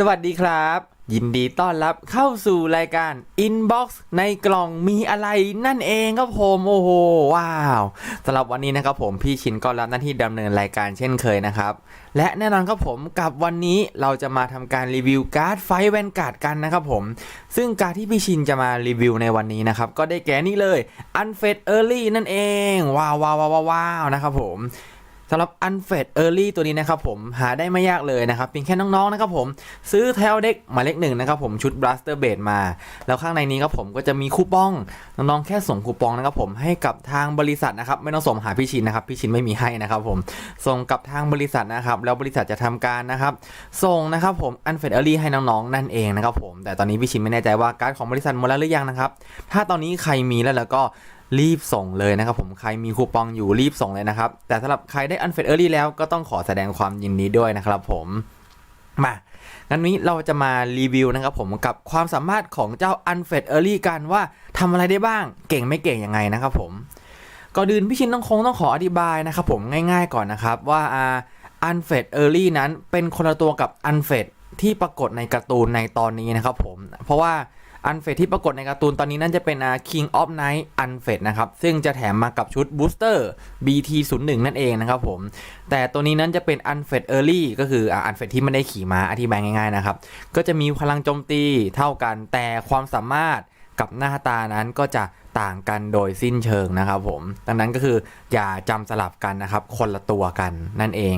สวัสดีครับ ยินดีต้อนรับเข้าสู่รายการ Inbox ในกล่องมีอะไรนั่นเองครับผมโอ้โหว้าวสำหรับวันนี้นะครับผมพี่ชินก็รับหน้าที่ดำเนินรายการเช่นเคยนะครับ และแน่นอนครับผมกับวันนี้เราจะมาทำการรีวิวการ์ดไฟแวนการ์ดกันนะครับผม ซึ่งการดที่พี่ชินจะมารีวิวในวันนี้นะครับ ก็ได้แก่นี่เลย Unfed Early นั่นเองว้าวว้าวว้าวว้าวนะครับผม สำหรับ Unfed Early ตัวนี้นะครับผมหาได้ไม่ยากเลยนะครับเพียงแค่น้องๆนะครับผมซื้อแทลเด็กหมายเลขหนึ่งนะครับผมชุด Blaster b a s e มา แล้วข้างในนี้ครับผมก็จะมีคูปองน้องๆแค่ส่งคูปองนะครับผมให้กับทางบริษัทนะครับไม่ต้องส่งหาพี่ชินนะครับพี่ชินไม่มีให้นะครับผมส่งกับทางบริษัทนะครับแล้วบริษัทจะทำการนะครับส่งนะครับผม Unfed Early ให้น้องๆนั่นเองนะครับผมแต่ตอนนี้พี่ชินไม่แน่ใจว่าการ์ดของบริษัทหมดแล้วหรือยังนะครับถ้าตอนนี้ใครมีแล้วแล้วก็ รีบส่งเลยนะครับผมใครมีคูปองอยู่รีบส่งเลยนะครับ แต่สำหรับใครได้ Unfed Early แล้วก็ต้องขอแสดงความยินดีด้วยนะครับผมมางั้นนี้เราจะมารีวิวนะครับผมกับความสามารถของเจ้า Unfed Early กันว่าทำอะไรได้บ้างเก่งไม่เก่งยังไงนะครับผมก่อนอื่นพี่ชินต้องคงต้องขออธิบายนะครับผมง่ายๆก่อนนะครับว่าอ่า Unfed Early นั้นเป็นคนละตัวกับ Unfed ที่ปรากฏในการ์ตูนในตอนนี้นะครับผมเพราะว่า Unfed ที่ปรากฏในการ์ตูนตอนนี้นั่นจะเป็น King of Night Unfed นะครับ ซึ่งจะแถมมากับชุด Booster BT01 นั่นเองนะครับผม แต่ตัวนี้นั้นจะเป็น Unfed Early ก็คืออ่า Unfed ที่ไม่ได้ขี่ม้าอธิบายง่ายๆนะครับ ก็จะมีพลังโจมตีเท่ากันแต่ความสามารถกับหน้าตานั้นก็จะต่างกันโดยสิ้นเชิงนะครับผม ดังนั้นก็คืออย่าจำสลับกันนะครับ คนละตัวกันนั่นเอง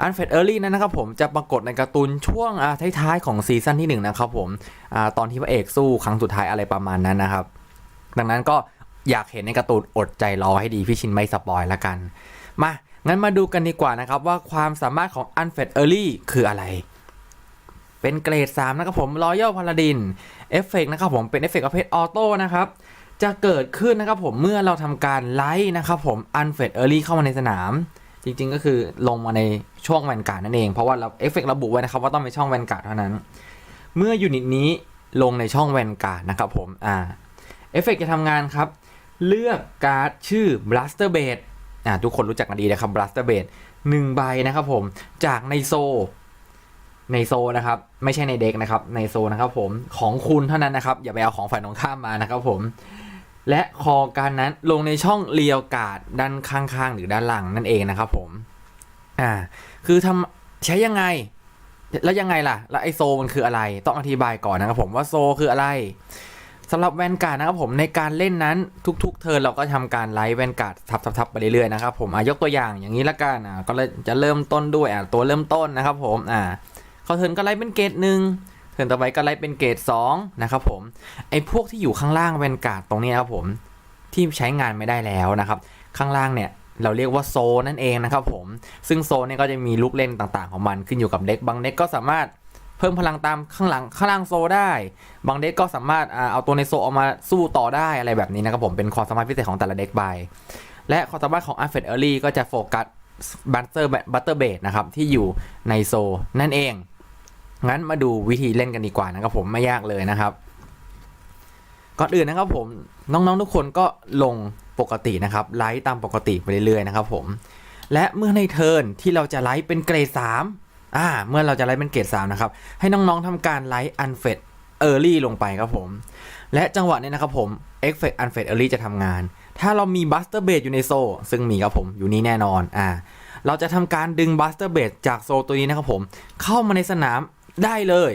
อันเฟดเออร์ลี่นั้นนะครับผมจะปรากฏในการ์ตูนช่วงท้ายๆของซีซั่นที่ 1 นะครับผมอตอนที่พระเอกสู้ครั้งสุดท้ายอะไรประมาณนั้นนะครับ ดังนั้นก็อยากเห็นในการ์ตูนอดใจรอให้ดีพี่ชินไม่สปอยละกัน มา งั้นมาดูกันดีกว่านะครับ ว่าความสามารถของ Unfed Early คืออะไร เป็นเกรด 3 นะครับผม Royal Paladin เอฟเฟกนะครับผมเป็นเอฟเฟกต์ประเภทออโต้นะครับจะเกิดขึ้นนะครับผมเมื่อเราทำการไลท์นะครับผม Unfed Early เข้ามาในสนาม จริงๆก็คือลงมาในช่วงแวนการ์ดนั่นเอง เพราะว่าเราเอฟเฟกต์ระบุไว้นะครับว่าต้องเป็นช่องแวนการ์ดเท่านั้น เมื่อยูนิตนี้ลงในช่องแวนการ์ดนะครับผมอ่าเอฟเฟกต์จะทำงานครับ เลือกการ์ดชื่อ Blaster b a s e อ่าทุกคนรู้จักกันดีนะครับ Blaster b a s e หนึ่งใบนะครับผมจากในโซ ในโซนะครับ ไม่ใช่ในเด็กนะครับ ในโซนะครับผมของคุณเท่านั้นนะครับ อย่าไปเอาของฝ่ายตรงข้ามมานะครับผม และคอการนั้นลงในช่องเรียวกาดด้านข้างๆ หรือด้านหลังนั่นเองนะครับผม อ่า คือทำใช้ยังไง แล้วยังไงล่ะ แล้วไอโซมันคืออะไร ต้องอธิบายก่อนนะครับผมว่าโซคืออะไรสำหรับแวนการ์ดนะครับผมในการเล่นนั้นทุกๆ เทิร์นเราก็ทำการไลฟ์แวนการ์ดทับๆไปเรื่อยๆนะครับผมอะยกตัวอย่างอย่างนี้ละกันอะก็เลยจะเริ่มต้นด้วยอะตัวเริ่มต้นนะครับผมอ่าเขาเทิร์นก็ไลฟ์เป็นเกรดหนึ่ง เทิร์นต่อไปก็ไลฟ์เป็นเกรดสองนะครับผมไอ้พวกที่อยู่ข้างล่างแวนการ์ดตรงนี้ครับผมที่ใช้งานไม่ได้แล้วนะครับ ข้างล่างเนี่ยเราเรียกว่าโซนั่นเองนะครับผมซึ่งโซเนี่ยก็จะมีลูกเล่นต่างๆ ของมันขึ้นอยู่กับเด็กบางเด็กก็สามารถเพิ่มพลังตามข้างหลังข้างล่างโซได้ บางเด็กก็สามารถเอาตัวในโซออกมาสู้ต่อได้อะไรแบบนี้นะครับผมเป็นความสามารถพิเศษของแต่ละเด็กไปและความสามารถของ u n f e d Early ก็จะโฟกัสบัตเตอร์บัตเตอร์เบดนะครับที่อยู่ในโซนั่นเอง งั้นมาดูวิธีเล่นกันดีกว่านะครับผมไม่ยากเลยนะครับ ก่อนอื่นนะครับผมน้องๆทุกคนก็ลงปกตินะครับไลฟ์ตามปกติไปเรื่อยๆนะครับผมและเมื่อในเทิร์นที่เราจะไลฟ์เป็นเกรด3อ่าเมื่อเราจะไลฟ์เป็นเกรด3นะครับให้น้องๆทำการไลฟ์อันเฟดเออร์ลี่ลงไปครับผม และจังหวะนี้นะครับผมเอฟเฟกต์อันเฟดเออร์ลี่จะทำงาน ถ้าเรามีบัสเตอร์เบดอยู่ในโซ ซึ่งมีครับผมอยู่นี่แน่นอนอ่าเราจะทำการดึงบัสเตอร์เบดจากโซตัวนี้นะครับผม เข้ามาในสนาม ได้เลย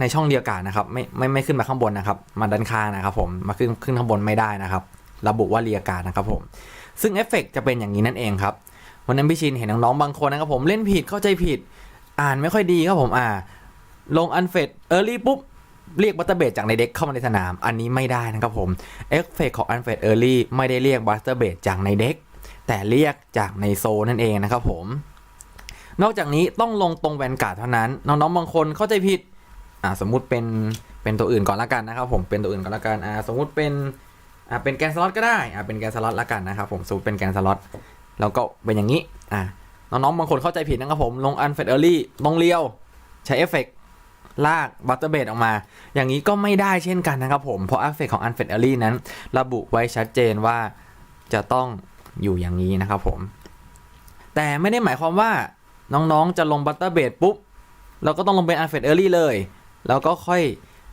ในช่องเดียวกันนะครับไม่ไม่ไม่ขึ้นมาข้างบนนะครับมาด้านข้างนะครับผมมาขึ้นขึ้นข้างบนไม่ได้นะครับ ระบุว่าเรียการนะครับผมซึ่งเอฟเฟกต์จะเป็นอย่างนี้นั่นเองครับวันนั้นพี่ชินเห็นน้องๆบางคนนะครับผมเล่นผิดเข้าใจผิด อ่านไม่ค่อยดีครับผมอ่า ลงอันเฟดเออร์ลี่ปุ๊บเรียกบัตเตอร์เบดจากในเด็กเข้ามาในสนาม อันนี้ไม่ได้นะครับผมเอฟเฟกของอันเฟดเออร์ลี่ไม่ได้เรียกบัตเตอร์เบดจากในเด็กแต่เรียกจากในโซนั่นเองนะครับผม นอกจากนี้ต้องลงตรงแวนการ์ดเท่านั้น น้องๆบางคนเข้าใจผิดอ่าสมมุติเป็นเป็นตัวอื่นก่อนละกันนะครับผมเป็นตัวอื่นก่อนละกันอ่าสมมุติเป็นอ่าเป็นแกนสล็อตก็ได้อ่าเป็นแกนสล็อตละกันนะครับผมสมมติเป็นแกนสล็อตแล้วก็เป็นอย่างนี้อ่าน้องๆบางคนเข้าใจผิดนะครับผมลงอันเฟดเออรี่ลงเรียวใช้เอฟเฟกลากบัตเตอร์เบดออกมา อย่างนี้ก็ไม่ได้เช่นกันนะครับผม เพราะเอฟเฟกของอันเฟดเออรี่นั้น ระบุไว้ชัดเจนว่าจะต้องอยู่อย่างนี้นะครับผม แต่ไม่ได้หมายความว่า น้องๆ จะลงบัตเตอร์เบดปุ๊บ เราก็ต้องลงเป็นอันเฟดเออร์ลี่เลย แล้วก็ค่อย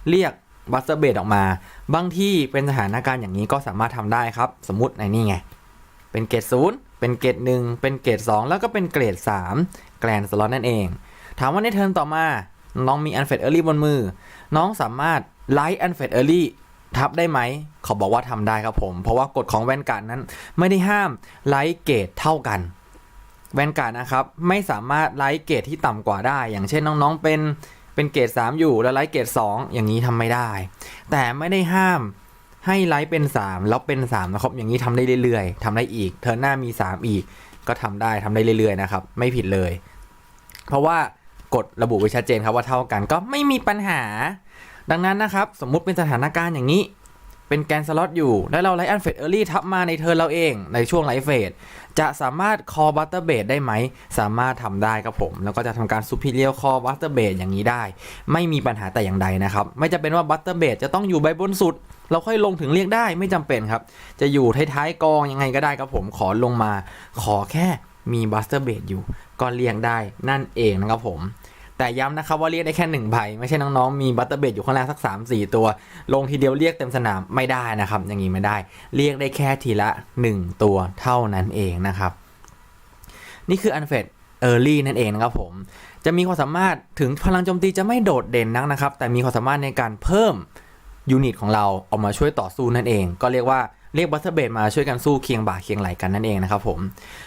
เรียกบัตเตอร์เบดออกมา บางที่เป็นสถานการณ์อย่างนี้ก็สามารถทำได้ครับ สมมติในนี่ไง เป็นเกรดศูนย์เป็นเกรดหนึ่งเป็นเกรดสองแล้วก็เป็นเกรดสามแกรนสล็อตนั่นเอง ถามว่าในเทอมต่อมาน้องมีอันเฟดเออร์ลี่บนมือ น้องสามารถไลท์อันเฟดเออร์ลี่ทับได้ไหมเขาบอกว่าทำได้ครับผม เพราะว่ากฎของแวนการ์ดนั้นไม่ได้ห้ามไลท์เกรดเท่ากัน แวนการ์ดนะครับไม่สามารถไลท์เกรดที่ต่ำกว่าได้ อย่างเช่นน้องๆเป็นเป็นเกรด3 อยู่แล้วไลท์เกรด2 อย่างนี้ทำไม่ได้ แต่ไม่ได้ห้ามให้ไลท์เป็น 3 แล้วเป็น 3 นะครับ อย่างนี้ทำได้เรื่อยๆทำได้อีก เทอร์หน้ามี 3 อีก ก็ทำได้ทำได้เรื่อยๆนะครับ ไม่ผิดเลย เพราะว่ากฎระบุไว้ชัดเจนครับว่าเท่ากันก็ไม่มีปัญหา ดังนั้นนะครับ สมมุติเป็นสถานการณ์อย่างนี้ เป็นแกนสล็อตอยู่ แล้วเราไลท์อันเฟดเออร์ลี่ทับมาในเทิร์นเราเองในช่วงไลท์เฟดจะสามารถคอบัตเตอร์เบดได้ไหม สามารถทำได้ครับผม แล้วก็จะทำการซูพิเรียลคอบัตเตอร์เบดอย่างนี้ได้ ไม่มีปัญหาแต่อย่างใดนะครับ ไม่จำเป็นว่าบัตเตอร์เบดจะต้องอยู่ใบบนสุด เราค่อยลงถึงเรียกได้ไม่จำเป็นครับ จะอยู่ท้ายๆกองยังไงก็ได้ครับผมขอลงมา ขอแค่มีบัตเตอร์เบดอยู่ก็เรียกได้นั่นเองนะครับผม แต่ย้ำนะครับว่าเรียกได้แค่หนึ่งใบไม่ใช่น้องๆมีบัตเตอร์เบดอยู่ข้างล่างสัก 3 4 ตัว ลงทีเดียวเรียกเต็มสนามไม่ได้นะครับ อย่างนี้ไม่ได้ เรียกได้แค่ทีละ 1 ตัวเท่านั้นเองนะครับ นี่คือ Unfed Early นั่นเองนะครับผมจะมีความสามารถถึงพลังโจมตีจะไม่โดดเด่นนักนะครับ แต่มีความสามารถในการเพิ่มยูนิตของเราออกมาช่วยต่อสู้นั่นเอง ก็เรียกว่า เรียกบัตเตอร์เบดมาช่วยกันสู้เคียงบ่าเคียงไหลกันนั่นเองนะครับผม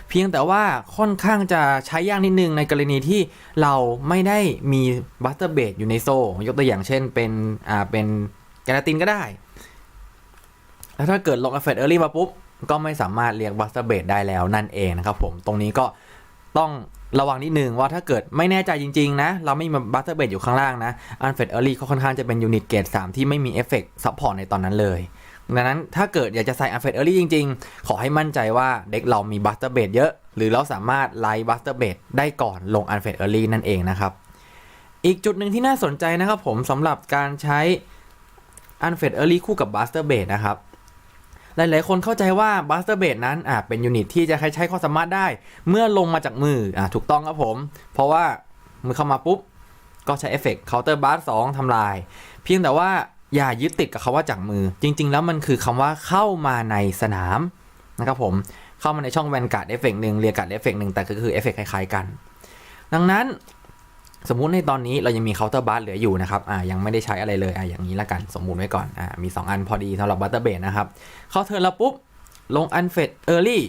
เพียงแต่ว่าค่อนข้างจะใช้ยากนิดนึงในกรณีที่เราไม่ได้มีบัตเตอร์เบดอยู่ในโซ่ ยกตัวอย่างเช่นเป็นอ่าเป็นแกนาตินก็ได้ แล้วถ้าเกิดลงอ f เฟ t เออร์ลี่มาปุ๊บ ก็ไม่สามารถเรียกบัตเตอร์เบดได้แล้วนั่นเองนะครับผมตรงนี้ก็ต้องระวังนิดนึงว่าถ้าเกิดไม่แน่ใจจริง ๆ นะ เราไม่มีบัตเตอร์เบดอยู่ข้างล่างนะอันเฟ t เออร์ลี่ก็ค่อนข้างจะเป็นยูนิตเกรด3ที่ไม่มีเอฟเฟกต์ซัพพอร์ตในตอนนั้นเลย ดังนั้นถ้าเกิดอยากจะใส่อันเฟ t เออร์ลี่จริง ๆ ขอให้มั่นใจว่าเด็กเรามีบัตเตอร์เบดเยอะ หรือเราสามารถไล่บัตเตอร์เบดได้ก่อนลงอันเฟ t เออร์ลี่นั่นเองนะครับ อีกจุดหนึ่งที่น่าสนใจนะครับผมสำหรับการใช้อันเฟ t เออร์ลี่คู่กับบัตเตอร์เบดนะครับหลาย ๆ คนเข้าใจว่าบัสเตอร์เบดนั้นอะเป็นยูนิตที่จะใช้ความสามารถได้ เมื่อลงมาจากมืออะถูกต้องครับผม เพราะว่ามือเข้ามาปุ๊บ ก็ใช้เอฟเฟกต์เคาน์เตอร์บัสสองทำลาย เพียงแต่ว่า อย่ายึดติดกับคาว่าจากมือ จริง ๆ แล้วมันคือคำว่าเข้ามาในสนามนะครับผมเข้ามาในช่องแวนการ์ดเอฟเฟกต์หนึ่งเรียการ์ดเอฟเฟกต์หนึ่งแต่ก็คือเอฟเฟกต์คล้ายๆกัน ดังนั้นสมมุติในตอนนี้เรายังมีเคาน์เตอร์บัสเหลืออยู่นะครับอ่ายังไม่ได้ใช้อะไรเลยอ่าอย่างนี้ละกันสมมุติไว้ก่อนอ่ามี 2 อันพอดีสำหรับบัตเตอร์เบดนะครับเข้าเทิร์นแล้วปุ๊บ ลงอันเฟดเออร์ลี่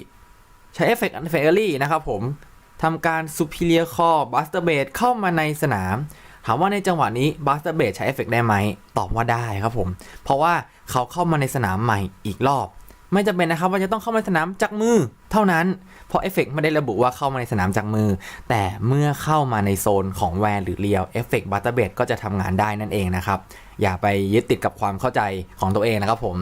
ใช้เอฟเฟกต์อันเฟดเออร์ลี่นะครับผมทำการ superior core buster b a s เข้ามาในสนาม ถามว่าในจังหวะนี้ buster b a s ใช้เอฟเฟกต์ได้ไหม ตอบว่าได้ครับผม เพราะว่าเขาเข้ามาในสนามใหม่อีกรอบ ไม่จำเป็นนะครับว่าจะต้องเข้ามาในสนามจากมือเท่านั้น เพราะเอฟเฟกต์ไม่ได้ระบุว่าเข้ามาในสนามจากมือ แต่เมื่อเข้ามาในโซนของแวนหรือเรียวเอฟเฟกต์บัตเตอร์เบดก็จะทำงานได้นั่นเองนะครับ อย่าไปยึดติดกับความเข้าใจของตัวเองนะครับผม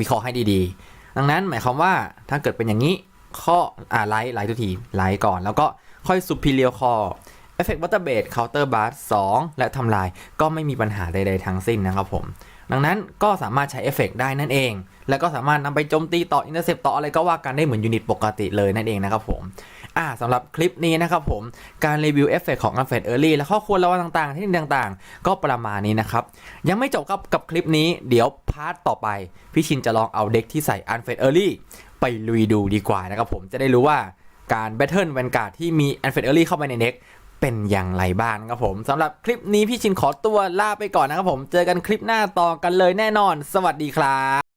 วิเคราะห์ให้ดีๆ ดังนั้นหมายความว่าถ้าเกิดเป็นอย่างนี้ข้ออ่าไลท์ไลท์ทุกทีไลท์ก่อน แล้วก็ค่อยซุบเพียวคอ superior core effect butter base counter bar 2และทำลายก็ไม่มีปัญหาใดๆทั้งสิ้นนะครับผม ดังนั้นก็สามารถใช้เอฟเฟกได้นั่นเอง แล้วก็สามารถนำไปโจมตีต่ออินเตอร์เซปต่ออะไรก็ว่ากันได้เหมือนยูนิตปกติเลยนั่นเองนะครับผมอ่าสำหรับคลิปนี้นะครับผม การรีวิวเอฟเฟกของ u n f e d Early และข้อควรระวังต่างๆ ที่ต่างๆ ก็ประมาณนี้นะครับ ยังไม่จบกับกับคลิปนี้เดี๋ยวพาร์ทต่อไป พี่ชินจะลองเอาเด็กที่ใส่ u n f e d Early ไปลุยดูดีกว่านะครับผมจะได้รู้ว่าการ Battle Vanguard ที่มี u n f e d Early เข้าไปในเน็ก เป็นอย่างไรบ้างครับผมสำหรับคลิปนี้พี่ชินขอตัวลาไปก่อนนะครับผม เจอกันคลิปหน้าต่อกันเลยแน่นอน สวัสดีครับ